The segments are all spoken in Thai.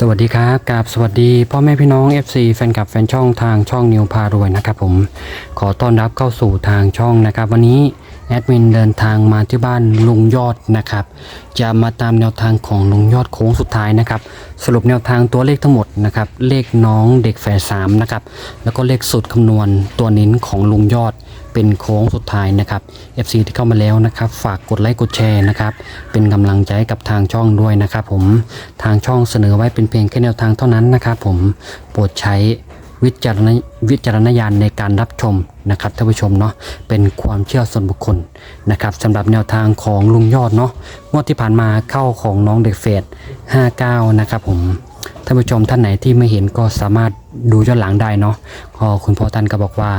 สวัสดีครับกาบสวัสดีพ่อแม่พี่น้อง FC แฟนคลับแฟนช่องทางช่องนิวพารวยนะครับผมขอต้อนรับเข้าสู่ทางช่องนะครับ วันนี้ แอดมินเดินทางมาที่บ้านลุงยอดนะครับ จะมาตามแนวทางของลุงยอดโค้งสุดท้ายนะครับ สรุปแนวทางตัวเลขทั้งหมดนะครับ เลขน้องเด็กแฝดสามนะครับ แล้วก็เลขสูตรคำนวณตัวนิ้นของลุงยอดเป็นโค้งสุดท้ายนะครับ FC ที่เข้ามาแล้วนะครับ ฝากกดไลค์กดแชร์นะครับ เป็นกำลังใจกับทางช่องด้วยนะครับผม ทางช่องเสนอไว้เป็นเพียงแค่แนวทางเท่านั้นนะครับผม โปรดใช้ วิจารณวิจารณญาณในการรับชมนะครับท่านผู้ชมเนาะเป็นความเชื่อส่วนบุคคลนะครับสำหรับแนวทางของลุงยอดเนาะงวดที่ผ่านมาเข้าของน้องเด็กเฟส59 นะครับผมท่านผู้ชมท่านไหนที่ไม่เห็นก็สามารถดูย้อนหลังได้เนาะก็คุณพ่อท่านก็บอกว่า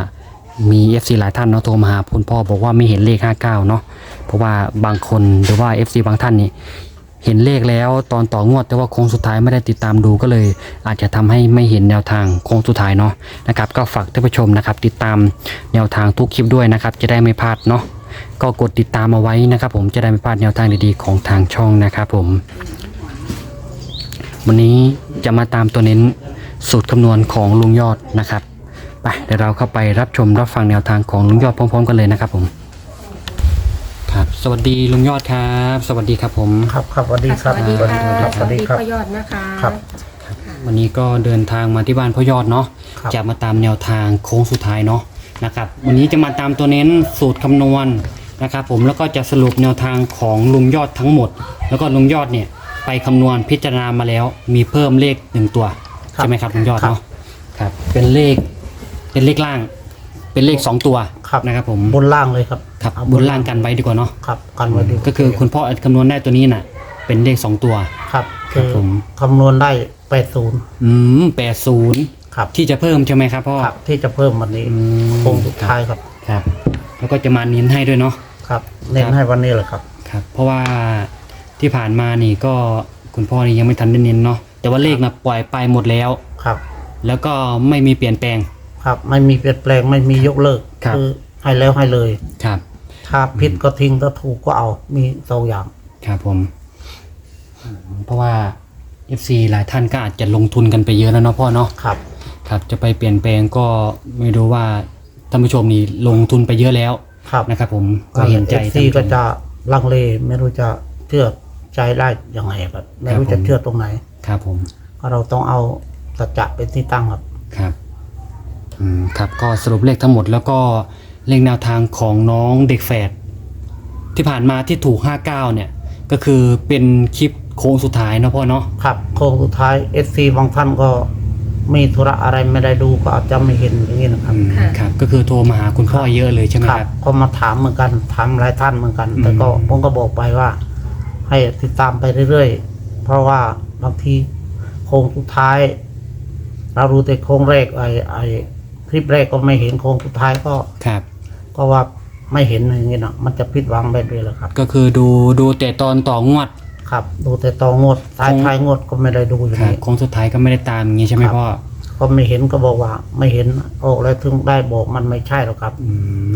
มี FC หลายท่านเนาะโทรมาหาคุณพ่อบอกว่าไม่เห็นเลข 59 เนาะเพราะว่าบางคนหรือว่า FC บางท่านนี่ เห็นเลขแล้วตอนต่องวด แต่ว่าโค้งสุดท้ายไม่ได้ติดตามดูก็เลย อาจจะทำให้ไม่เห็นแนวทางโค้งสุดท้ายเนาะนะครับก็ฝากท่านผู้ชมนะครับติดตามแนวทางทุกคลิปด้วยนะครับจะได้ไม่พลาดเนาะก็กดติดตามเอาไว้นะครับ ผมจะได้ไม่พลาดแนวทางดีๆของทางช่องนะครับผม วันนี้จะมาตามตัวเน้นสูตรคำนวณของลุงยอดนะครับไปเดี๋ยวเราเข้าไปรับชมรับฟังแนวทางของลุงยอดพร้อม ๆ กันเลยนะครับผม ครับ สวัสดีลุงยอดครับ สวัสดีครับผม ครับครับสวัสดีครับสวัสดีค่ะครับสวัสดีครับพ่อยอดนะคะครับ วันนี้ก็เดินทางมาที่บ้านพ่อยอดเนาะครับ จะมาตามแนวทางโค้งสุดท้ายเนาะนะครับวันนี้จะมาตามตัวเน้นสูตรคำนวณนะครับผมแล้วก็จะสรุปแนวทางของลุงยอดทั้งหมด แล้วก็ลุงยอดเนี่ยไปคำนวณพิจารณามาแล้ว มีเพิ่มเลขหนึ่งตัวครับใช่ไหมครับลุงยอดครับ เนาะครับเป็นเลขเป็นเลขล่าง เป็นเลขสองตัวครับนะครับผม บนล่างเลยครับ ครับเอบนล่างกันไว้ดีกว่าเนาะครับกันไว้ดีก็คือคุณพ่อคำนวณได้ตัวนี้น่ะ เป็นเลขสองตัว ครับครัคืบอผม คำนวณได้แปดศูนย์อืมแปดศูนย์ครับที่จะเพิ่มใช่ไหมครับพ่อ ครับที่จะเพิ่มวันนี้อืม โค้งสุดท้ายครับ ครับ แล้วก็จะมาเน้นให้ด้วยเนาะ ครับ เน้นให้วันนี้เลยครับ ครับ เพราะว่าที่ผ่านมานี่ก็คุณพ่อนี่ยังไม่ทันได้เน้นเนาะ แต่ว่าเลขนะปล่อยไปหมดแล้ว ครับ แล้วก็ไม่มีเปลี่ยนแปลง ครับ ไม่มีเปลี่ยนแปลงไม่มียกเลิกครับ อให้แล้วให้เลย ครับ ถ้าผิดก็ทิ้งถ้าถูกก็เอา มีสองอย่าง ครับผมอืมเพราะว่า FC หลายท่านก็อาจจะลงทุนกันไปเยอะแล้วเนาะพ่อเนาะ ครับ ครับจะไปเปลี่ยนแปลงก็ไม่รู้ว่าท่านผู้ชมนี่ลงทุนไปเยอะแล้วครับนะครับผมก็เห็นใจซีท่านผู้ชก็ม จะลังเลไม่รู้จะเชื่อใจได้ยังไงครับไม่รู้ครับผม จะเชื่อตรงไหน ครับผม ก็เราต้องเอาสัจจะเป็นที่ตั้งครับ ครับ อืม ครับ ก็สรุปเลขทั้งหมดแล้วก็ เลขแนวทางของน้องเด็กแฝดที่ผ่านมาที่ถูก 59 เนี่ย ก็คือเป็นคลิปโค้งสุดท้ายเนาะพ่อเนาะครับโค้งสุดท้ายเอซีบางท่านก็มีธุระอะไรไม่ได้ดูก็อาจจะไม่เห็นอย่างนี้นะครับอืมครับ ก็คือโทรมาหาคุณพ่อเยอะเลยใช่ไหมคครัรับบก็มาถามเหมือนกันถามหลายท่านเหมือนกันอืมแต่ก็ผมก็บอกไปว่า ให้ติดตามไปเรื่อยๆ เพราะว่าบางทีโค้งสุดท้าย เรารู้แต่โค้งแรกไอ้ไอ้คลิปแรกก็ไม่เห็นโค้งสุดท้ายก็ ครับ ก็ว่าไม่เห็นอย่างนี้นะมันจะผิดหวังไปเลยแหละครับ ก็คือดูดูแต่ตอนต่องวด ครับ ดูแต่ตองวดท้ายโค้งท้ายงวดก็ไม่ได้ดูอย่างครับนี้โค้งสุดท้ายก็ไม่ได้ตามอย่างงี้ใช่ไหมครับพ่อก็ไม่เห็นก็บอกว่า ไม่เห็นออกแล้วถึงได้บอกมันไม่ใช่หรอกครับ อื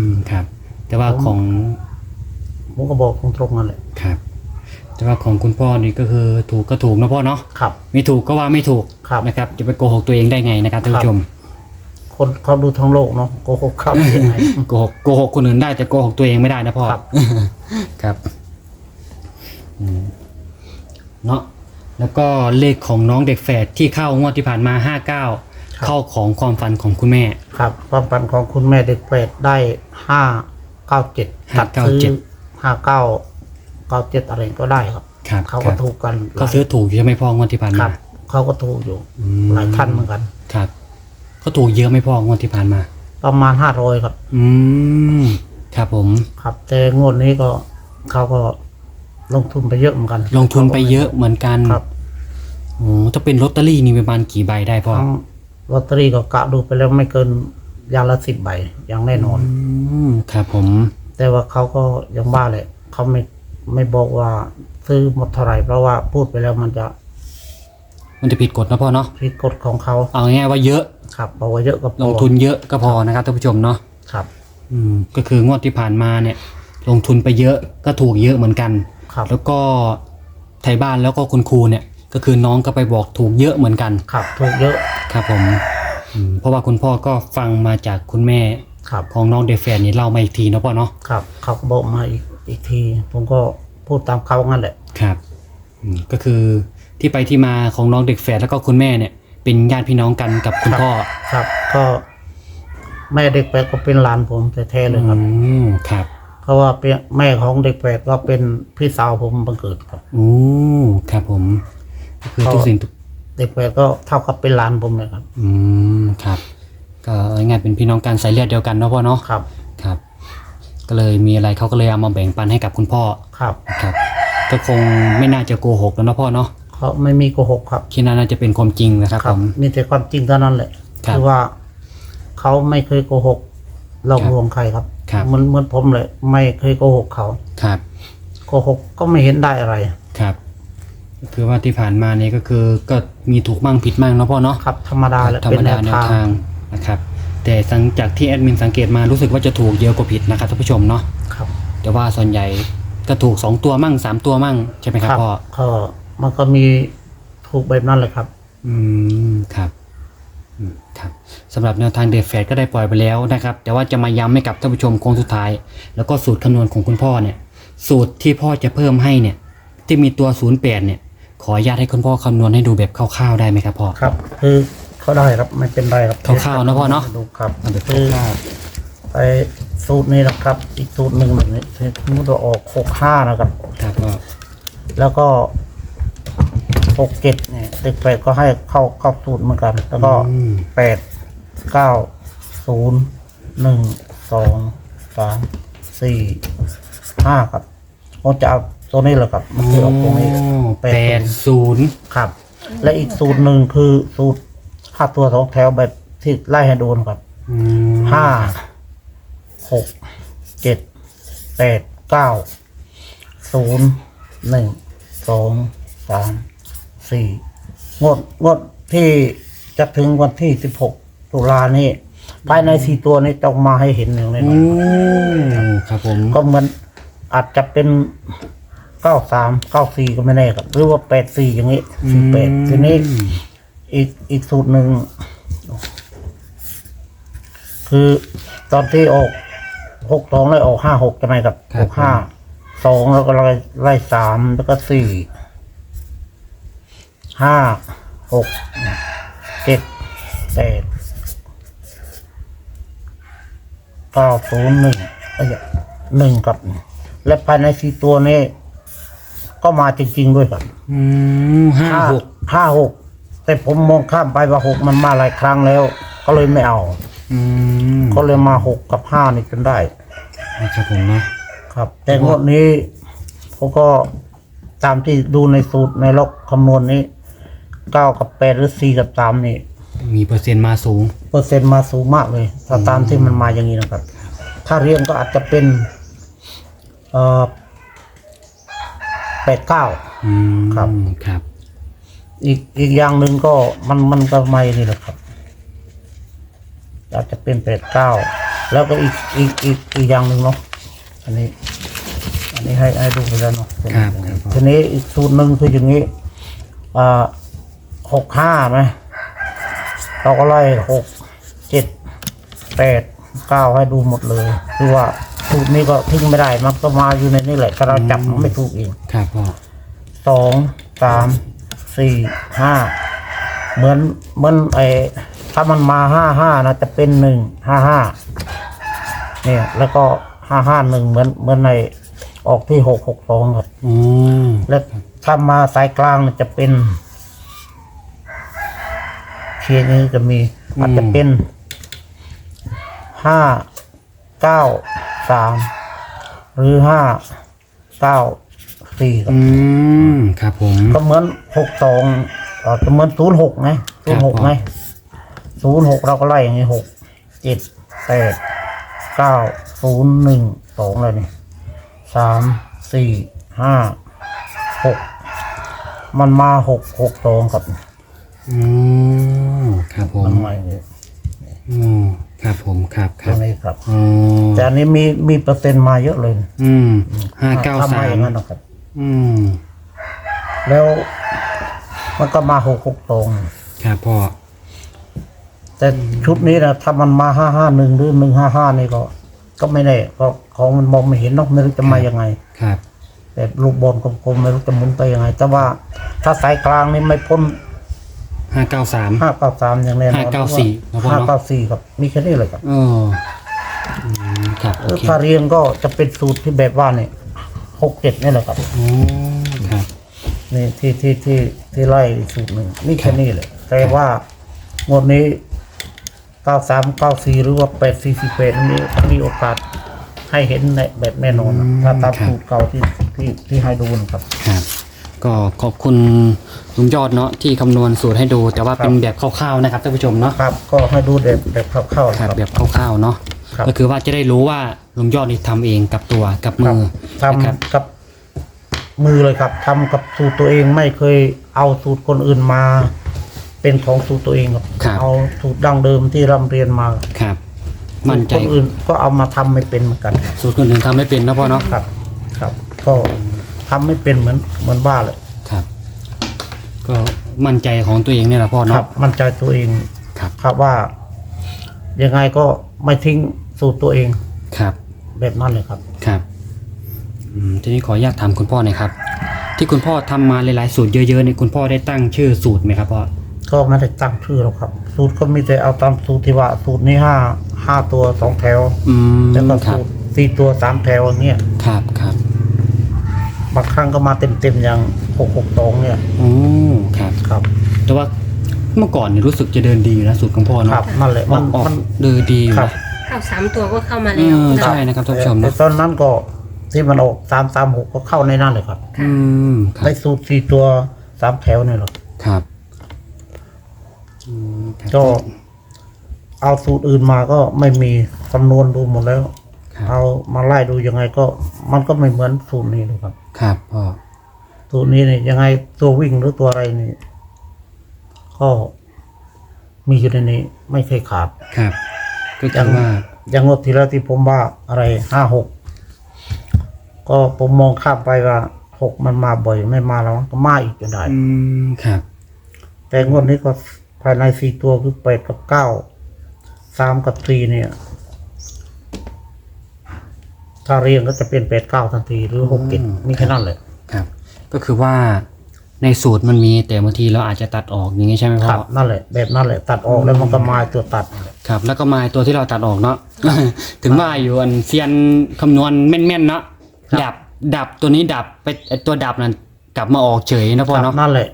มครับ แต่ว่าของผมก็บอกตรงๆนั่นแหละครับ แต่ว่าของคุณพ่อนี่ก็คือถูกก็ถูกนะพ่อเนาะครับ ไม่ถูกก็ว่าไม่ถูกครับนะครับ จะไปโกหกตัวเองได้ไงนะครับท่านผู้ชม คนเขาดูทั้งโลกเนาะโกหกเขาได้ยังไง โกหกโกหกคนอื่นได้แต่โกหกตัวเองไม่ได้นะพ่อ ครับ ครับอืมเนาะแล้วก็เลขของน้องเด็กแฝดที่เข้างวดที่ผ่านมาห้าเก้าเข้าของความฝันของคุณแม่ ครับความฝันของคุณแม่เด็กแปดได้ห้าเก้าเจ็ดตัดซื้อห้าเก้าเก้าเจ็ดอะไรก็ได้ครับ ครับเขาคก็รับถูกกันเขาซื้อถูกอยู่ใช่ไหมพ่องวดที่ผ่านคมารับเขาก็ถูกอยู่อืม หลายท่านเหมือนกัน ครับ เขาถูกเยอะไหมพ่องวดที่ผ่านมา ประมาณห้าร้อยครับ อืมครับผม ครับ แต่งวดนี้ก็เขาก็ลงทุนไปเยอะเหมือนกันลงทุนไปเยอะเหมือนกันครับโอ้ถ้าเป็นลอตเตอรี่นี่ประมาณกี่ใบได้พ่อทั้งลอตเตอรี่ก็กะดูไปแล้วไม่เกินอย่างละสิบใบอย่างแน่นอน อืมครับผม แต่ว่าเขาก็ยังบ้าแหละเขาไม่ไม่บอกว่าซื้อหมดเท่าไหร่เพราะว่าพูดไปแล้วมันจะมันจะผิดกฎนะพ่อเนาะผิดกฎของเขาเอาง่ายๆว่าเยอะ ครับบอกว่าเยอะก็พอลงทุนเยอะก็พอนะครับท่านผู้ชมเนาะครับ อืมก็คืองวดที่ผ่านมาเนี่ย ลงทุนไปเยอะก็ถูกเยอะเหมือนกัน ครับ แล้วก็ไทยบ้านแล้วก็คุณครูเนี่ย ก็คือน้องก็ไปบอกถูกเยอะเหมือนกันครับถูกเยอะ ครับผมอืมเพราะว่าคุณพ่อก็ฟังมาจากคุณแม่ครับ ของน้องเดฟแฟนนี่เล่ามาอีกทีเนาะพ่อเนาะครับ เขาก็บอกมาอีกอีกที ผมก็พูดตามเขางั้นแหละ ครับอืมก็คือที่ไปที่มาของน้องเด็กแฝดแล้วก็คุณแม่เนี่ย เป็นญาติพี่น้องกันกับคุณพ่อครับ ก็แม่เด็กแปดก็เป็นหลานผมแท้ๆเลยครับ อืมครับ เพราะว่าเป็นแม่ของเด็กแปดก็เป็นพี่สาวผมบังเกิดครับโอ้ครับผมก็คือทุกสิ่งทุกเด็กแปดก็เท่ากับเป็นหลานผมเลยครับ อืมครับ ก็เอาง่ายๆเป็นพี่น้องกันสายเลือดเดียวกันเนาะพ่อเนาะครับ ครับ ก็เลยมีอะไรเขาก็เลยเอามาแบ่งปันให้กับคุณพ่อครับนะครับ ก็คงไม่น่าจะโกหกแล้วเนาะพ่อเนาะ เขาไม่มีโกหกครับคิดว่าน่าจะเป็นความจริงนะครับผม มีแต่ความจริงเท่านั้นแหละครับอว่าเขาไม่เคยโกหกหลอกลวงใครครับครับ เหมือนเหมือนผมเลย ไม่เคยโกหกเขาครับ โกหกก็ไม่เห็นได้อะไร ครับก็คือว่าที่ผ่านมาเนี่ยก็คือก็มีถูกมั่งผิดมั่งเนาะพ่อเนาะครับ ธรรมดาแหละธรเป็รมนแนดาวแนวทางทางนะครับ แต่สังจากที่แอดมินสังเกตมารู้สึกว่าจะถูกเยอะกว่าผิดนะครับท่านผู้ชมเนาะครับ แต่ว่าส่วนใหญ่ก็ถูกสองตัวมั่งสามตัวมั่งใช่ไหมครับพ่อ ก็ มันก็มีถูกแบบนั้นเลยครับ อืมครับอืมครับสำหรับแนวทางเดฟแฟดก็ได้ปล่อยไปแล้วนะครับ แต่ว่าจะมาย้ำให้กับท่านผู้ชมโค้งสุดท้าย แล้วก็สูตรคำนวณของคุณพ่อเนี่ย สูตรที่พ่อจะเพิ่มให้เนี่ย ที่มีตัวศูนย์แปดเนี่ย ขออนุญาตให้คุณพ่อคำนวณให้ดูแบบคร่าวๆได้ไหมครับพ่อ ครับ คือเขาได้ครับไม่เป็นไรครับคร่าวๆนะพ่อเนาะดูครับเอาแบบคคือร่าวไอ้สูตรนี้นะครับ อีกสูตรหนึ่งแบบนี้สมมติว่าออกหกห้านะครับๆครับพ่อแล้วก็ หกเจ็ดเนี่ยเด็กแปดก็ให้เข้าเข้าสูตรเหมือนกัน แล้วก็อืม แปดเก้าศูนย์หนึ่งสองสามสี่ห้าครับผมจะเอาตัวนี้แหละครับมันคือออกตรงนี้ แปดศูนย์ครับ และอีกสูตรหนึ่งคือสูตรห้าตัวสองแถวแบบที่ไล่ให้โดนครับอืมห้าหกเจ็ดแปดเก้าศูนย์หนึ่งสองสาม สี่งวดงวดที่จะถึงวันที่สิบหกตุลานี่ภายในสี่ตัวนี้ต้องมาให้เห็นหนึ่งเลยโอ้ครับผมก็เหมือนอาจจะเป็นเก้าสามเก้าสี่ก็ไม่แน่ครับ หรือว่าแปดสี่อย่างนี้สี่แปดทีนี้ อีกอีกสูตรหนึ่ง คือตอนที่ออกหกสองแล้วออกห้าหกใช่ไหมครับครัหบ กห้าสองแล้วก็ไล่ไล่สามแล้วก็สี่ ห้าหกเจ็ดแปดเก้าศูนย์หนึ่งเอ้ยหนึ่งกับ และภายในสี่ตัวนี้ ก็มาจริงๆด้วยครับอืมห้าหกห้าหกแต่ผมมองข้ามไปว่าหกมันมาหลายครั้งแล้ว ก็เลยไม่เอาอืมก็เลยมาหกกับห้านี่จนได้นะครับผมเนาะครับ แต่งวดนี้ผมก็ตามที่ดูในสูตรในล็อกคำนวณนี้ เก้ากับแปดหรือสี่กับสามนี่ มีเปอร์เซ็นต์มาสูง เปอร์เซ็นต์มาสูงมากเลยถ้าตามที่มันมาอย่างนี้นะครับ ถ้าเรียงก็อาจจะเป็นเอ่อแปดเก้า อืมครับ ครับ อีกอีกอย่างหนึ่งก็มันมันก็ไม่นี่แหละครับ อาจจะเป็นแปดเก้าแล้วก็อีกอีกอีกอีกอย่างหนึ่งเนาะอันนี้ อันนี้ให้ให้ดูไปแล้วเนาะครับครับ ทีนี้อีกสูตรหนึ่งคืออย่างนี้อ่า หกห้าไหมเราก็ไล่หกเจ็ดแปดเก้าให้ดูหมดเลยคือว่าสูตรนี้ก็ทิ้งไม่ได้มันก็มาอยู่ในนี่แหละแต่เราจับมันไม่ถูกเองครับพ่อสองสามสี่ห้าเหมือนเหมือนไอถ้ามันมาห้าห้านะจะเป็นหนึ่งห้าห้าเนี่ยแล้วก็ห้าห้าหนึ่งเหมือนเหมือนในออกที่หกหกสองครับอืมแล้วถ้ามาสายกลางเนี่ยจะเป็น เคียนี้จะมีอาจจะเป็นห้าเก้าสามหรือห้าเก้าสี่ครับอืมครับผม ก็เหมือนหกสองเอ่อก็เหมือนศูนย์หกไงศูนย์หกไงศูนย์หกเราก็ไล่อย่างงี้หกเจ็ดแปดเก้าศูนย์หนึ่งสองเลยนี่สามสี่ห้าหกมันมาหกหกสองกับ อืมครับผมมันมาอย่างนี้อืมครับผมครับคตรรับงนี้ครับ อ๋อแต่อันนี้มีมีเปอร์เซ็นต์มาเยอะเลยอืมห้าเก้าถ้สาอมย่างนั้นนะครับ อืมแล้วมันก็มาหกหกตรง ครับพ่อแต่ชุดนี้นะถ้ามันมาห้าห้าหนึ่งหรือหนึ่งห้าห้านี่ก็ ก็ไม่แน่เพราะของมันมองไม่เห็นเนอะไม่รู้จะมายังไง ครับ แต่ลูกบอลกลมๆไม่รู้จะหมุนไปยังไง แต่ว่าถ้าสายกลางนี่ไม่พ้น ห้าเก้าสามห้าเก้าสามอย่างแน่นอน594นะพ่อห้าเนอะเก้าสี่ครับ มีแค่นี้เลยครับเอออืมครับโอเคถ้าเรียงก็จะเป็นสูตรที่แบบว่าเนี่ยหกเจ็ดนี่แหละครับโอ้ครับ นี่ที่ที่ที่ที่ไล่สูตรหนึ่งนี่แค่นี้เลยแต่ว่างวดนี้เก้าสามเก้าสี่หรือว่าแปดสี่สี่แปดนี้มีโอกาสให้เห็นในแบบแน่นอนนะถ้าตามสูตรเก่าที่ที่ที่ให้ดูนะครับ ครับ ก็ขอบคุณลุงยอดเนาะที่คำนวณสูตรให้ดู แต่ว่าเป็นแบบคร่าวๆนะครับท่านผู้ชมเนาะครับก็ให้ดูแบบแบบคร่าวๆครับครับแบบคร่าวๆเนาะครับ ก็คือว่าจะได้รู้ว่าลุงยอดนี่ทำเองกับตัวกับมือทนะครับำกับมือเลยครับทำกับสูตรตัวเองไม่เคยเอาสูตรคนอื่นมา เป็นของสูตรตัวเองครับ ครับ เอาสูตรดั้งเดิมที่ร่ำเรียนมาครับ มั่นใจคนอื่นก็เอามาทำไม่เป็นเหมือนกันครับสูตรคนอื่นทำไม่เป็นนะพ่อเนาะครับ ครับ ก็ ทำไม่เป็นเหมือนเหมือนบ้าเลยครับ ก็มั่นใจของตัวเองเนี่ยแหละพ่อครัเนาะบมั่นใจตัวเองครับครับว่า ยังไงก็ไม่ทิ้งสูตรตัวเองครับ แบบนั้นเลยครับ ครับอืมทีนี้ขออนุญาตถามคุณพ่อหน่อยครับ ที่คุณพ่อทำมาหลายๆสูตรเยอะๆเนี่ยคุณพ่อได้ตั้งชื่อสูตรไหมครับพ่อก็ไม่ได้ตั้งชื่อหรอกครับ สูตรก็มีแต่เอาตามสูตรที่ว่าสูตรนี้ห้าห้าตัวสองแถว อืมแล้วก็ครับสูตรสี่ตัวสามแถวอย่างเงี้ยครับครับบางครั้งก็มาเต็มเต็มๆอย่างหกหกตองเนี่ยโอ้ครับ ครับ แต่ว่าเมื่อก่อนเนี่ยรู้สึกจะเดินดีอยู่นะสูตรของพ่อคเนาะรับนั่นแหละอมัอนกออกมัน เดินดีอยู่ครับนะเข้าสามตัวก็เข้ามาเอแล้วอใช่นะครับท่านผู้ชมแต่เนาะตอนนั้นก็ที่มันออกสามสามหกก็เข้าในนั่นเลยครับ อืมครับได้สูตรสี่ตัวสามแถวเนี่ยหรอกครับอืมครับก็เอาสูตรอื่นมาก็ไม่มีคำนวณดูหมดแล้วครับ เอามาไล่ดูยังไงก็ มันก็ไม่เหมือนสูตรนี้หรอกครับ ครับพ่อสูตรนี้เนี่ยยังไงตัววิ่งหรือตัวอะไรนี่ก็มีอยู่ในนี้ไม่เคยขาดครับ ก็ยัคืงอว่าอย่างงวดที่แล้วที่ผมว่าอะไรห้าหกก็ผมมองข้ามไปว่าหกมันมาบ่อยไม่มาแล้วก็มาอีกจนได้อืมครับ แต่งวดนี้ก็ภายในสี่ตัวคือแปดกับเก้าสามกับสี่เนี่ย ถ้าเรียงก็จะเป็นแปดเก้าทันทีหรือหกเจ็ดมีแค่นั้นเลยครับ ก็คือว่าในสูตรมันมีแต่บางทีเราอาจจะตัดออกอย่างนี้ใช่ไหมคพ่อรับนั่นแหละแบบนั่นแหละตัดออกแล้วมันก็มาตัวตัดนั่นแหละครับ แล้วก็มาตัวที่เราตัดออกเนาะถึงว่าอยู่อันเซียนคำนวณแม่นๆเนาะดับดับตัวนี้ดับไปไอ้ตัวดับนั้นกลับมาออกเฉยนะพ่อครับเนาะนั่นแหละ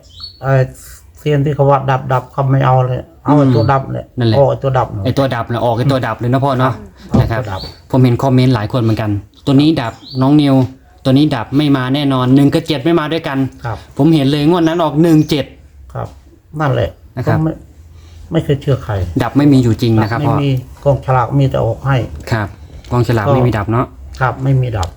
ไอ้เซียนที่เขาว่าดับดับเขาไม่เอาเลย เอาไอ้อืมตัวดับเลยนั่นแหละ โอ้ไอ้ตัวดับไอตัวดับนะออกไอตัวดับเลยนะพ่อเนาะเอานะครับตัวดับผมเห็นคอมเมนต์หลายคนเหมือนกัน ตัวนี้ดับน้องนิว ตัวนี้ดับไม่มาแน่นอนหนึ่งกับเจ็ดไม่มาด้วยกัน ครับผมเห็นเลยงวดนั้นออกหนึ่งเจ็ด ครับ นั่นแหละนะครับ ก็ไม่ไม่เคยเชื่อใครดับไม่มีอยู่จริงนะครับไม่พ่อมีกองฉลากมีแต่ออกให้ครับกองฉลากก็ไม่มีดับเนาะครับ ไม่มีดับ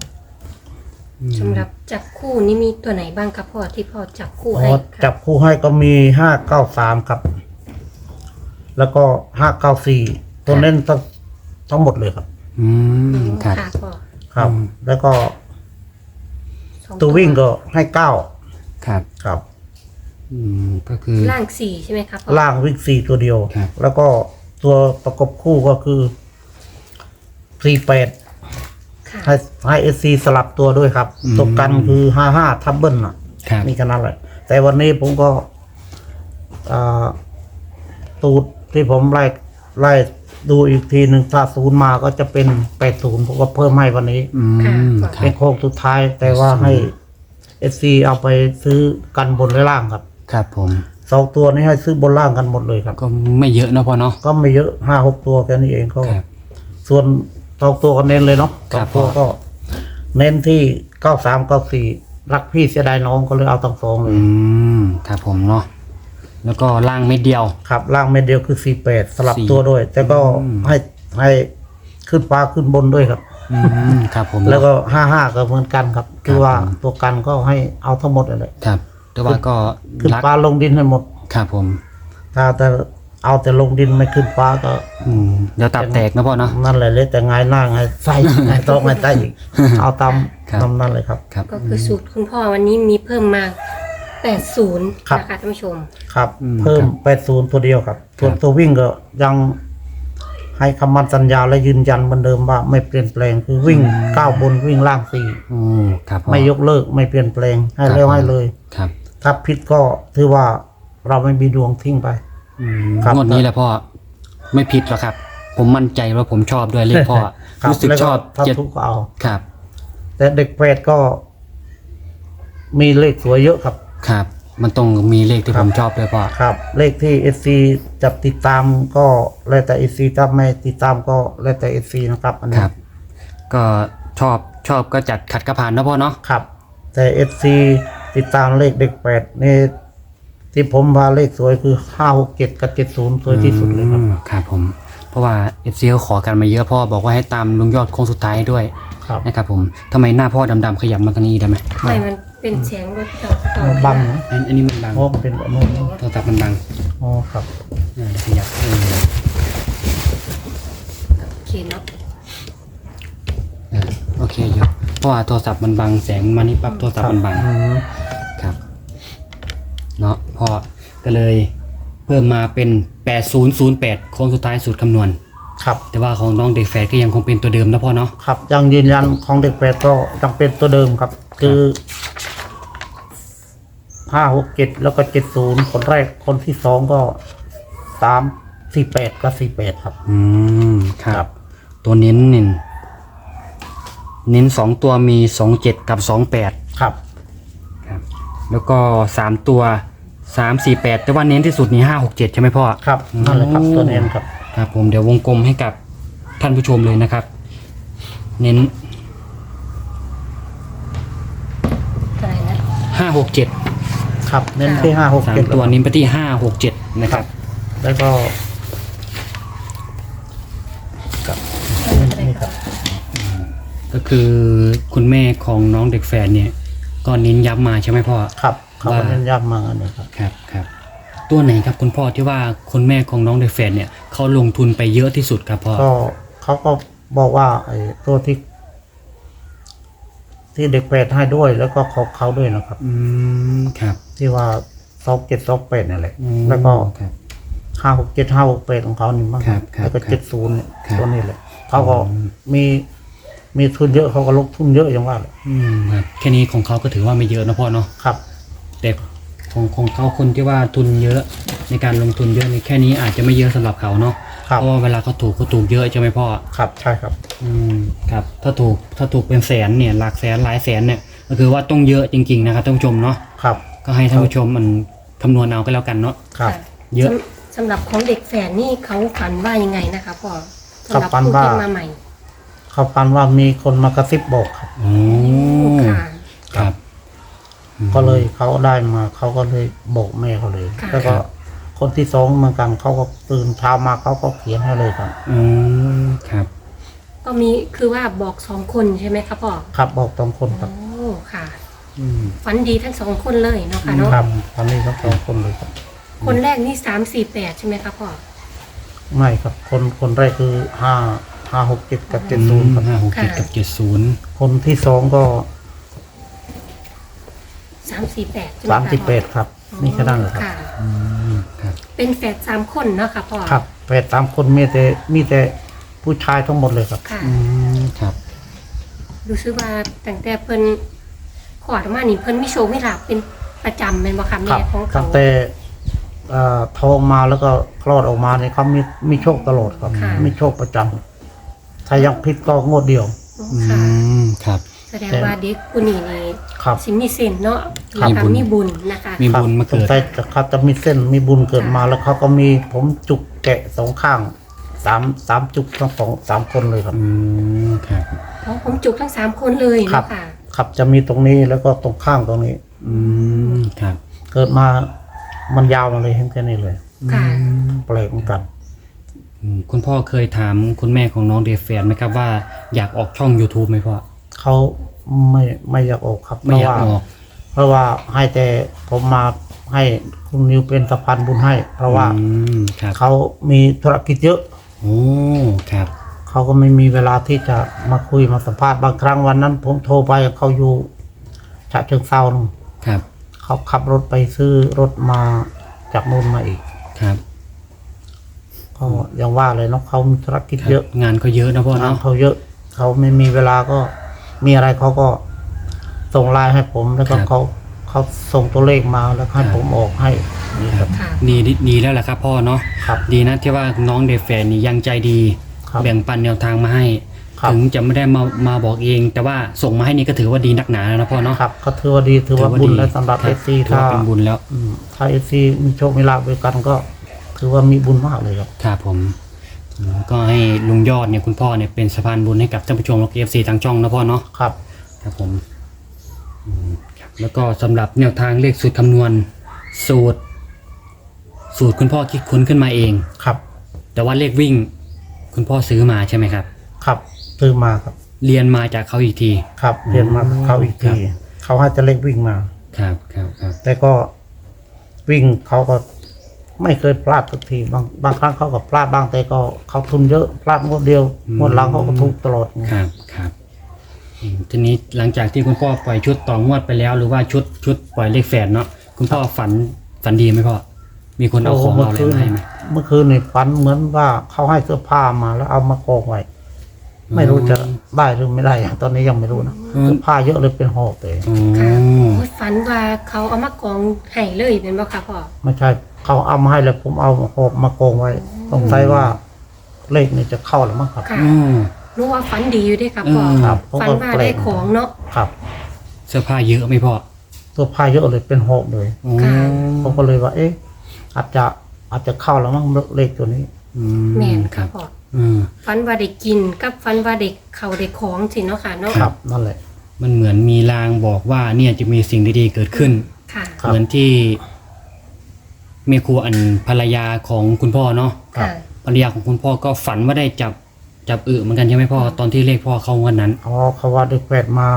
สำหรับจับคู่นี่มีตัวไหนบ้างครับพ่อที่พ่อจับคู่อ๋ให้อครับจับคู่ให้ก็มีห้าเก้าสามครับ แล้วก็ห้าเก้าสี่ตัวเน้นทั้งทั้งหมดเลยครับ อืมครับ ค่ะพ่อครับ อืม แล้วก็สองตัววิ่งก็ให้เก้าครับครับ อืมก็คือ ล่างสี่ใช่ไหมครับพ่อล่างวิ่งสี่ตัวเดียว ครับ แล้วก็ตัวประกบคู่ก็คือสี่แปดค่ะ ให้ให้เอซีสลับตัวด้วยครับอืมตัวกันคือห้าห้าทับเบิลน่ะ ครับนี่แค่นั้นแหละแต่วันนี้ผมก็อ่าตูดที่ผมไล่ไล่ดูอีกทีหนึ่งถ้าศูนย์มาก็จะเป็นแปดศูนย์ผมก็เพิ่มให้วันนี้ อืมครัเป็นบ โค้งสุดท้าย แต่ว่าให้เอซีเอาไปซื้อกันบนและล่างครับครับผม สองตัวนี้ให้ซื้อบนล่างกันหมดเลยครับ ก็ไม่เยอะนะพ่อเนาะ ก็ไม่เยอะห้าหกตัวแค่นี้เองก็ ครับ ส่วน สองตัวก็เน้นเลยเนาะคสรัอบงตัวก็ เน้นที่เก้าสามเก้าสี่รักพี่เสียดายน้องก็เลยเอาทั้งสองเลอืยมครับผมเนาะแล้วก็ล่างเม็ดเดียว ครับล่างเม็ดเดียวคือสี่แปดสลับสี่ตัวด้วย แต่ก็อืม ให้ให้ขึ้นฟ้าขึ้นบนด้วยครับ อืมครับผมแล้วก็ห้าห้าก็เหมือนกันครับ คือว่าผมตัวกันก็ให้เอาทั้งหมดเลยครับแต่ว่าก็ขึ้นรักฟ้าลงดินให้หมด ครับผม ถ้าแต่ เอาแต่ลงดินไม่ขึ้นฟ้าก็ อืมเดี๋ยวตับแตกนะพ่อเนาะ นั่นแหละเลยแต่ไงายหน้าไงายไส้ไงายโต๊ะไงายใต้อีกเอาตามครับ ตามนั่นเลยครับ ครับ ก็คือสูตรคุณพ่อวันนี้มีเพิ่มมาแปดศูนย์ครับ นะคะท่านผู้ชม ครับ อืมเพิ่มครับแปดศูนย์ตัวเดียวครับส่วนครับตัววิ่งก็ยังให้คำมั่นสัญญาและยืนยันเหมือนเดิมว่า ไม่เปลี่ยนแปลงคือวิ่งก้าวบนวิ่งล่างสี่โอ้ครับพ่อ ไม่ยกเลิกไม่เปลี่ยนแปลงให้ครับเร็วให้เลย ครับ ถ้าผิดก็ถือว่าเราไม่มีดวงทิ้งไป อืมครับ งวดนี้แหละพ่อไม่ผิดหรอกครับ ผมมั่นใจว่าผมชอบด้วยเลขพ่อ ครับรู้สึกแล้วชอบถ้าเจ็ดทุกข์ก็เอา ครับ แต่เด็กแปดก็ มีเลขสวยเยอะครับ ครับ มันต้องมีเลขที่ครัผบมชอบด้วยพ่อครับ เลขที่เอซีจับติดตามก็แล้วแต่เอซีถ้าไม่ติดตามก็แล้วแต่เอซีนะครับอันคนี้รับ ก็ชอบชอบก็จัดขัดกระผ่านนะพ่อเนาะครับ แต่เอซีติดตามเลขเด็กแปดนี่ ที่ผมว่าเลขสวยคือห้าหกเจ็ดกับเจ็ดศูนย์สวยที่สุดเลยครับ อืมครับผม เพราะว่าเอฟซีเขาขอกันมาเยอะพ่อบอกว่าให้ตามลุงยอดโค้งสุดท้ายด้วยครับ นะครับผมทำไมหน้าพ่อดำๆขยับมาทางนี้ได้ไหมไม่มันเป็นแสงรถต่อต่อมันบังนะอันอันนี้มันบังเพราะมันเป็นแบบนู้นโทรศัพท์มันบังอ๋อครับ อ่าขยับเออโอเคเนาะเออโอเคอยู่เพราะว่าโทรศัพท์มันบังแสงมานี่ปั๊บโทรศัพท์มันบังอืมครับ เนาะพ่อก็เลยเพิ่มมาเป็น 8008โค้งสุดท้ายสูตรคำนวณ ครับ แต่ว่าของน้องเด็กแฝดก็ยังคงเป็นตัวเดิมนะพ่อเนาะ ครับยังยืนยันของเด็กแปดก็ยังเป็นตัวเดิมครับ คือห้าหกเจ็ดแล้วก็เจ็ดศูนย์คนแรกคนที่สองก็สามสี่แปดกับสี่แปดครับ อืมครัครับ บ ตัวเน้นเน้นเน้นสองตัวมีสองเจ็ดกับสองแปดครับครับ แล้วก็สามตัวสามสี่แปดแต่ว่าเน้นที่สุดนี่ห้าหกเจ็ดใช่ไหมพ่อ ครับนั่นแหละครับตัวเน้นครับ ครับผมเดี๋ยววงกลมให้กับท่านผู้ชมเลยนะครับ เน้นอะไรนะห้าหกเจ็ดครับ เน้นที่ห้าหกสามเจ็ดตัวเน้นไปที่ห้าหกเจ็ดนะครับ แล้วก็อะไรนี่คครัรับบก็คือคุณแม่ของน้องเด็กแฝดเนี่ย ก็เน้นย้ำมาใช่ไหมพ่อ ครับเขาก็ว่า เน้นย้ำมาอันนี้ครับครับครับตัวไหนครับคุณพ่อที่ว่าคุณแม่ของน้องเด็กแฝดเนี่ยเขาลงทุนไปเยอะที่สุดครับพ่อก็เขาก็บอกว่าไอ้ตัวที่ ที่เด็กแปดให้ด้วย แล้วก็ของเขาด้วยนะครับ อืมครับ ที่ว่าสองเจ็ดสองแปดนั่นแหละ อืมแล้วก็ครับ ห้าหกเจ็ดห้าหกแปดของเขานี่มั้งครับครับแล้วก็ครับเจ็ดศูนย์ครับ ตัวนี้แหละเขาก็อืม มีมีทุนเยอะเขาก็ลงทุนเยอะอย่างว่าเลยอืมครับแค่นี้ของเขาก็ถือว่าไม่เยอะนะพ่อเนาะครับ แต่ของของเขาคนที่ว่าทุนเยอะในการลงทุนเยอะนี่แค่นี้อาจจะไม่เยอะสำหรับเขาเนาะครับ เพราะว่าเวลาเขาถูกเขาถูกเยอะใช่ไหมพ่อ ครับใช่ครับ อืมครับถ้าถูกถ้าถูกเป็นแสนเนี่ยหลักแสนหลายแสนเนี่ยก็คือว่าต้องเยอะจริง ๆ นะครับท่านผู้ชมเนาะครับก็ให้ท่านผู้ชมมันคำนวณเอาก็แล้วกันเนาะครับ เยอะ สำสำหรับของเด็กแฝดนี่เขาฝันว่ายังไงนะคะพ่อสำหรับเขาฝันผู้ว่า ที่มาใหม่ เขาฟันว่ามีคนมากระซิบบอกครับโอ้ค่ะ ครับ ก็เลยเขาได้มาเขาก็เลยบอกแม่เขาเลย ค่ะ แล้วก็คนที่สองเหมือนกันเขาก็ตื่นเช้ามาเขาก็เขียนให้เลยครับอืมครับ ก็มีคือว่าบอกสองคนใช่ไหมครับพ่อครับบอกตรงคนคโอ้รับค่ะ อืมฝันดีทั้งสองคนเลยเนาะค่ะเนาะครับตอนนี้ทั้งสองคนเลยครับ คนแรกนี่สามสี่แปดใช่ไหมครับพ่อไม่ครับ คนคนแรกคือห้า ห้าหกเจ็ดกับเจ็ดศูนย์ครับห้าหกเจ็ดค่ะกับเจ็ดศูนย์คนที่สองก็สามสี่แปดใช่ไหมสามคะสิบแปดครับ นี่แค่นั้นเลยครับ ค่ะ อืมครับ เป็นแฝดสามคนเนาะค่ะพ่อครับแปดสามคนมีแต่มีแต่ผู้ชายทั้งหมดเลยครับ ค่ะ อืมครับ รู้สึกว่าตั้งแต่เพิ่นขอดออกมานี่เพิ่นมีโชว์ไม่หลับเป็นประจำเป็นบ่คะครัแม่บของตั้เขางแต่เอ่อทองมาแล้วก็คลอดออกมาเนี่ยเขามีมีโชคตลอดครับ ค่ะ มีโชคประจำ ถ้ายังผิดก็งวดเดียว อ๋ออืค่ะ มครับ แสดงว่าเด็กผู้นี้นี่ครับ สิมีเส้นเนาะครัแล้วบก็มีบุญนะคะมีบุญมาเกิดสงสัยจะเขาจะมีเส้นมีบุญเกิดมาแล้วเขาก็มีผมจุกแกะสองข้างสามสามจุกทั้งสองสามคนเลยครับ อืมครับ อ๋อผมจุกทั้งสามคนเลยครัเนาะบค่ะครับจะมีตรงนี้แล้วก็ตรงข้างตรงนี้ อืมครับ เกิดมามันยาวมาเลยเห็นแค่นี้เลย ค่ะ แปลกเหมือนกัน อืมคุณพ่อเคยถามคุณแม่ของน้องเดฟแฟนไหมครับว่าอยากออกช่อง YouTube ไหมพ่อ เขาไม่ไม่อยากออกครับเพไม่ราะอยากว่าออก เพราะว่าให้แต่ผมมาให้คุณนิวเป็นสะพานบุญให้ เพราะว่าอืมครับเขามีธุรกิจเยอะ โอ้ครับ เขาก็ไม่มีเวลาที่จะมาคุยมาสัมภาษณ์บางครั้งวันนั้น ผมโทรไปเขาอยู่ฉะเชิงเซานู่นครับเขเขาขับรถไปซื้อรถมาจากนู่นมาอีก ครับ ก็ยังว่าเลยเนาะเขามีธุรกิจเยอะงานก็เยอะนะพ่องานเนาะเขาเยอะ เขาไม่มีเวลาก็มีอะไรเขาก็ส่งไลน์ให้ผมแล้วก็เขาเขาส่งตัวเลขมาแล้วให้ผมออกให้นี่ครับ ค่ะ ดีดีดีแล้วแหละครับพ่อเนาะครับ ดีนะที่ว่าน้องเดฟแฟนนี่ยังใจดี ครับ แบ่งปันแนวทางมาให้ ครับ ถึงจะไม่ได้มามาบอกเอง แต่ว่าส่งมาให้นี่ก็ถือว่าดีนักหนาแล้วนะพ่อเนาะครับก็ถือว่าดีถือว่าบุญแล้วสำหรับคเอซีถือถ้าว่าเป็นบุญแล้ว อืมถ้าเอซีมีโชคมีลาภด้วยกันก็ ถือว่ามีบุญมากเลยครับ ครับผมอืมก็ให้ลุงยอดเนี่ยคุณพ่อเนี่ยเป็นสะพานบุญให้กับท่านผู้ชมและเอฟซีทางช่องนะพ่อเนาะครับ ครับผมอืมครับแล้วก็สำหรับแนวทางเลขสูตรคำนวณ สูตร สูตรคุณพ่อคิดค้นขึ้นมาเอง ครับ แต่ว่าเลขวิ่ง คุณพ่อซื้อมาใช่ไหมครับ ครับซื้อมาครับ เรียนมาจากเขาอีกที ครับเรียนมาเขาอีกครัทีบเขาให้จะเล็กวิ่งมา ครับครับครับแต่ก็วิ่งเขาก็ ไม่เคยพลาดสักทีบางบางครั้งเขาก็พลาดบ้างแต่ก็เขาทุนเยอะพลาดงวดเดียวงวดหลังเขาก็ทุกตลอดไงครับครับอืมทีนี้หลังจากที่คุณพ่อปล่อยชุดต่องวดไปแล้ว หรือว่าชุดชุดปล่อยเลขแฝดเนาะคุณพ่อฝันฝันดีไหมพ่อมีคนเอาของเมื่เอาอะไรคืนมาให้ไหมเมื่อคืนนี่ฝันเหมือนว่าเขาให้เสื้อผ้ามาแล้วเอามากองไว้ ไม่รู้จะได้หรือไม่ได้อะตอนนี้ยังไม่รู้นะเสื้อผ้าเยอะเลยเป็นหอบเลย อ๋ค่ะอโอ้ยฝันว่าเขาเอามากองให้เลยเป็นบ่ค่ะพ่อไม่ใช่ เขาเอามาให้แล้วผมเอาหอบมากองไว้สงสัยว่าเลขนี่จะเข้าหรือมั้งครับ ค่ะอืม รู้ว่าฝันดีอยู่เด้วยค่ะพ่ออืมครับผมฝันก็ว่าแปลได้กของเนาะ ครับเสื้อผ้าเยอะไหมพ่อเสื้อผ้าเยอะเลยเป็นหอบเลยอ๋อค่ะผมก็เลยว่า เอ๊ะอาจจะอาจจะเข้าแล้วมั้งเลขตัวนี้ อืแม่นคค่ะรับพ่ออืมฝันว่าได้กินกับฝันว่าได้เขาได้ของสิเนาะค่ะเนาะครับนั่นแหละ มันเหมือนมีลางบอกว่าเนี่ยจะมีสิ่งดีๆเกิดขึ้น ค่ะ ครับ เหมือนที่ เมครูอันภรรยาของคุณพ่อเนาะครับ ค่ะ ภรรยาของคุณพ่อก็ฝันว่าได้จับจับอึเหมือนกันใช่ไหมพ่อตอนที่เลขพ่อเข้าวันนั้น อ๋อเขาว่าได้แปดมา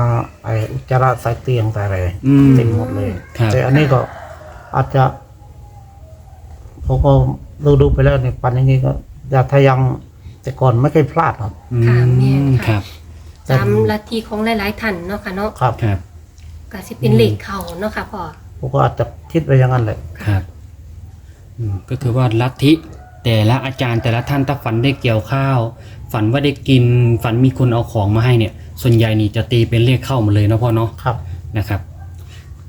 ไออุจจาระใส่เตียงใส่อะไรอืมเต็มหมดเลย ครับ แต่อันนี้ก็อาจจะผมก็ดูดูไปแล้วเนี่ยปันอย่างนี้ก็แต่ถ้ายังแต่ก่อนไม่เคยพลาดครับอืค่ะแม่มค่ะครับตามลัทธิของหลาย ๆ ท่านเนาะค่ะเนาะครับครับก็สิเป็นเลขเขาเนาะค่ะพ่อผมก็อาจจะคิดไปอย่างนั้นแหละ ครับอืม ก็คือว่าลัทธิแต่ละอาจารย์แต่ละท่านถ้าฝันได้เกี่ยวข้าว ฝันว่าได้กินฝันมีคนเอาของมาให้เนี่ย ส่วนใหญ่นี่จะตีเป็นเลขเข้าหมดเลยเนาะพ่อเนาะครับนะครับ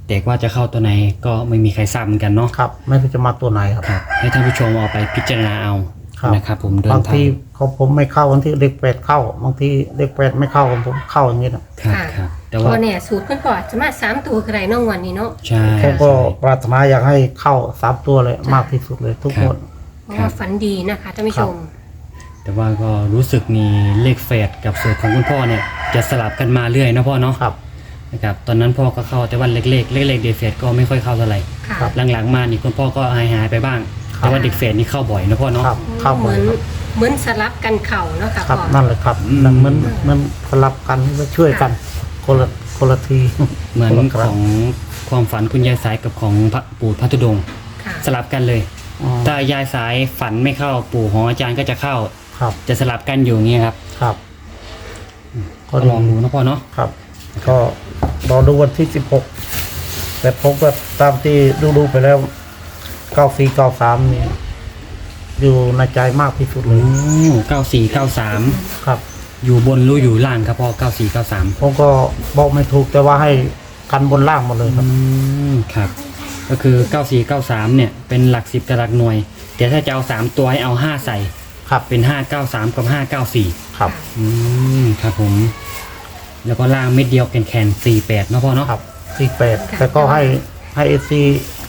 แต่ว่าจะเข้าตัวไหนก็ไม่มีใครทราบเหมือนกันเนาะครับ ไม่รู้จะมาตัวไหนครับครับให้ท่านผู้ชมเอาไปพิจารณาเอาครับนะครับผมเดิบานงทางทีเขาผมไม่เข้าบางทีเด็กแปดเข้าบางทีเด็กแปดไม่เข้าผมเข้าอย่างนี้นะครับครับ แต่พ่ว่าอเนี่ยสูตรเพิ่นพ่อจะมาสามตัวคือไรเน้องวันนี้เนาะ ใช่ผมก็ปรารถนาอยากให้เข้าสามตัวเลยมากที่สุดเลยทุกคนเพราะว่าฝันดีนะคะท่านผู้ชม แต่ว่าก็รู้สึกมีเลขเฟดกับสูตรของคุณพ่อเนี่ยจะสลับกันมาเรื่อยนะพ่อเนาะครับ นะครับตอนนั้นพ่อก็เข้าแต่ว่าเล็กๆเล็กๆเด็กเฟดก็ไม่ค่อยเข้าเท่าไหร่ค่ะครับ หลังๆมานี่คุณพ่อก็หายหายๆไปบ้าง ครับ แต่ว่าเด็กเฟดนี่เข้าบ่อยนะพ่อเนาะ ครับเข้าเหหมมืดอนครับเหมือนสลับกันเข่าเนาะค่ะครับพ่อ นั่นแหละครับอืม นั่นเหมันเหมันสลับกันแล้วช่วยกัน คนละคนละทีเหมือนคนละคขรั้องความฝันคุณยายสายกับของพระปู่พัทธุดงค์ค่ะสลับกันเลย อ๋อถ้ายายสายฝันไม่เข้าปู่ของอาจารย์ก็จะเข้า ครับ จะสลับกันอยู่อย่างเงี้ยครับครับก็ลองดูนะพ่อเนาะครับ ก็รอดูวันที่สิบหกแต่ผมก็ตามที่ดูดูๆไปแล้วเก้าสี่เก้าสามนี่อยู่ในใจมากที่สุดเลยเก้าสี่เก้าสามครับ อยู่บนหรู้อยู่ล่างครับพ่อเก้าสี่เก้าสามผมก็บอกไม่ถูกแต่ว่าให้กันบนล่างหมดเลยครับอืมครับ ก็คือ9493เนี่ยเป็นหลักสิบกับหลักหน่วยแต่ถ้าจะเอา3ตัวให้เอา5ใส่ครับเป็น593กับ594ครับ อืมครับผม แล้วก็ล่างเม็ดเดียวแคนแคน48เนาะพ่อเนาะ ครับสี่แปดแต่ก็ให้ให้เอซี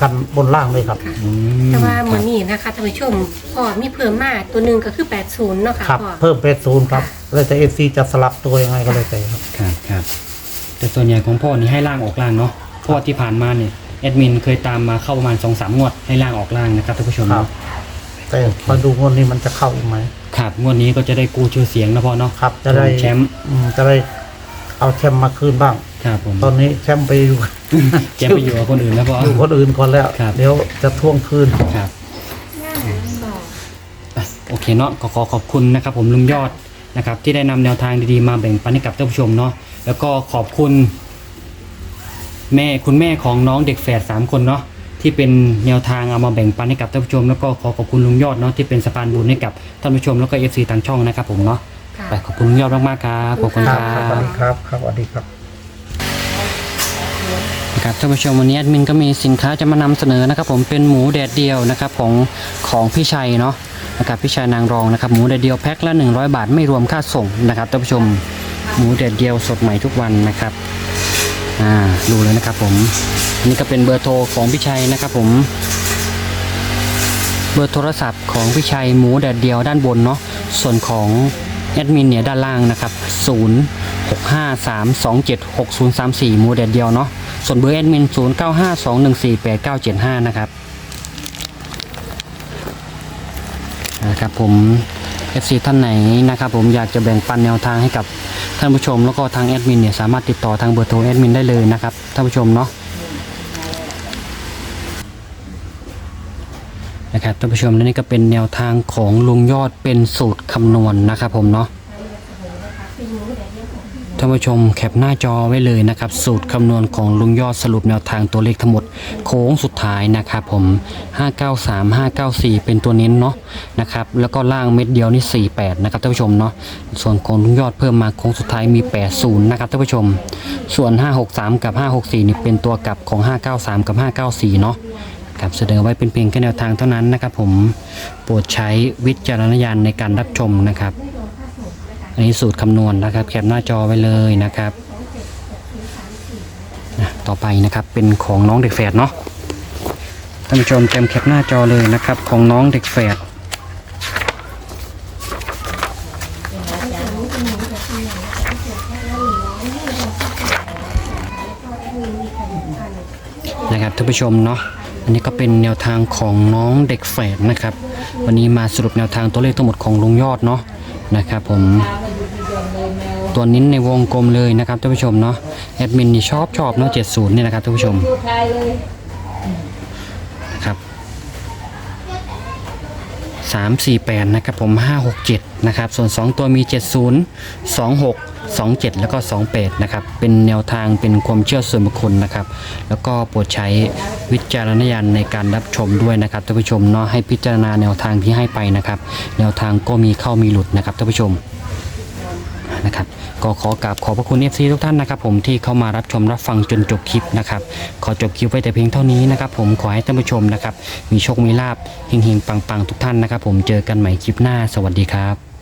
กันบนล่างเลยครับ อืมแต่ว่าเหมือนครับนี้นะคะท่านผู้ชมพ่อมีเพิ่มมาตัวหนึ่งก็คือ 80เนาะค่ะครับ พ่อ เพิ่มเป็นศูนย์ครับ แล้วแต่เอซีจะสลับตัวยังไงก็เลยแต่ครับ ครับครับแต่ส่วนใหญ่ของพ่อนี่ให้ล่างออกล่างเนาะเพราะว่าที่ผ่านมาเนี่ยแอดมินเคยตามมาเข้าประมาณ2-3งวดให้ล่างออกล่างนะครับท่านผู้ชมครับเนาะแต่พอดูงวดนี้มันจะเข้าอีกไหมครับงวดนี้ก็จะได้กู้ชื่อเสียงนะพ่อเนาะ ครับ จะได้แชมป์ อืมจะได้เอาแชมป์มาคืนบ้าง ครับผมตอนนี้แชมป์ไปอยู่แชมป์ไปอยู่กับคนอื่นแล้วพ่อ อยู่คนอื่นก่อนแล้วครับ เดี๋ยวจะทวงคืน ครับอะโอเคเนาะก็ขอขอบคุณนะครับผมลุงยอดนะครับ ที่ได้นำแนวทางดีๆมาแบ่งปันให้กับท่านผู้ชมเนาะแล้วก็ขอบคุณ แม่คุณแม่ของน้องเด็กแฝดสามคนเนาะที่เป็นแนวทางเอามาแบ่งปันให้กับท่านผู้ชม แล้วก็ขอขอบคุณลุงยอดเนาะที่เป็นสะพานบุญให้กับท่านผู้ชมแล้วก็เอฟซีทางช่องนะครับผมเนาะค่ะ ไปขอบคุณลุงยอดมากๆครับขอบคุณคครัรัครับสวัสบดีครับครับสวัสดีครับ นะครับท่านผู้ชมวันนี้แอดมินก็มีสินค้าจะมานำเสนอนะครับ ผมเป็นหมูแดดเดียวนะครับของของพี่ชัยเนาะนะครับพี่ชัยนางรองนะครับหมูแดดเดียวแพ็คละ 100 บาทไม่รวมค่าส่งนะครับท่านผู้ชมหมูแดดเดียวสดใหม่ทุกวันนะครับอ่าดูเลยนะครับผมนนี่ก็เป็นเบอร์โทรของพี่ชัยนะครับผม เบอร์โทรศัพท์ของพี่ชัยหมูแดดเดียวด้านบนเนาะส่วนของแอดมินเนี่ยด้านล่างนะครับ 0 6 5 3 2 7 6 0 3 4 หมูแดดเดียวเนาะ ส่วนเบอร์แอดมิน 0 9 5 2 1 4 8 9 7 5 นะครับนะครับผม FC ท่านไหนนะครับผมอยากจะแบ่งปันแนวทางให้กับท่านผู้ชมแล้วก็ทางแอดมินเนี่ยสามารถติดต่อทางเบอร์โทรแอดมินได้เลยนะครับท่านผู้ชมเนาะนะครับท่านผู้ชมและนี่ก็เป็นแนวทางของลุงยอดเป็นสูตรคำนวณนะครับผมเนาะ ท่านผู้ชมแคปหน้าจอไว้เลยนะครับ สูตรคำนวณของลุงยอดสรุปแนวทางตัวเลขทั้งหมด โค้งสุดท้ายนะครับผม 593 594 เป็นตัวเน้นเนาะนะครับ แล้วก็ล่างเม็ดเดียวนี่ 48 นะครับท่านผู้ชมเนาะส่วนของลุงยอดเพิ่มมาโค้งสุดท้ายมี 80 นะครับท่านผู้ชม ส่วน 563 กับ 564 นี่เป็นตัวกลับของ 593 กับ 594 เนาะครับเสนอไว้เป็นเพียงแค่แนวทางเท่านั้นนะครับผมโปรดใช้วิจารณญาณในการรับชมนะครับ อันนี้สูตรคำนวณนะครับ แคปหน้าจอไว้เลยนะครับนะต่อไปนะครับเป็นของน้องเด็กแฝดเนาะท่านผู้ชมเต็มแคปหน้าจอเลยนะครับ ของน้องเด็กแฝดนะครับท่านผู้ชมเนาะอันนี้ก็เป็นแนวทางของน้องเด็กแฝดนะครับ วันนี้มาสรุปแนวทางตัวเลขทั้งหมดของลุงยอดเนาะ นะครับผมตัวนิ้นในวงกลมเลยนะครับท่านผู้ชมเนาะแอดมินนี่ชอบชอบเนาะ70เนี่ยนะครับท่านผู้ชมนะครับ3 4 8นะครับผม5 6 7นะครับส่วน2ตัวมี70 26 27 แล้วก็ 28 นะครับ เป็นแนวทางเป็นความเชื่อส่วนบุคคลนะครับ แล้วก็โปรดใช้วิจารณญาณในการรับชมด้วยนะครับท่านผู้ชมเนาะให้พิจารณาแนวทางที่ให้ไปนะครับ แนวทางก็มีเข้ามีหลุดนะครับท่านผู้ชมนะครับก็ขอกราบขอบพระคุณ FC ทุกท่านนะครับ ผมที่เข้ามารับชมรับฟังจนจบคลิปนะครับ ขอจบคลิปไว้แต่เพียงเท่านี้นะครับ ผมขอให้ท่านผู้ชมนะครับ มีโชคมีลาบเฮงๆปังๆ ทุกท่านนะครับ ผมเจอกันใหม่คลิปหน้า สวัสดีครับ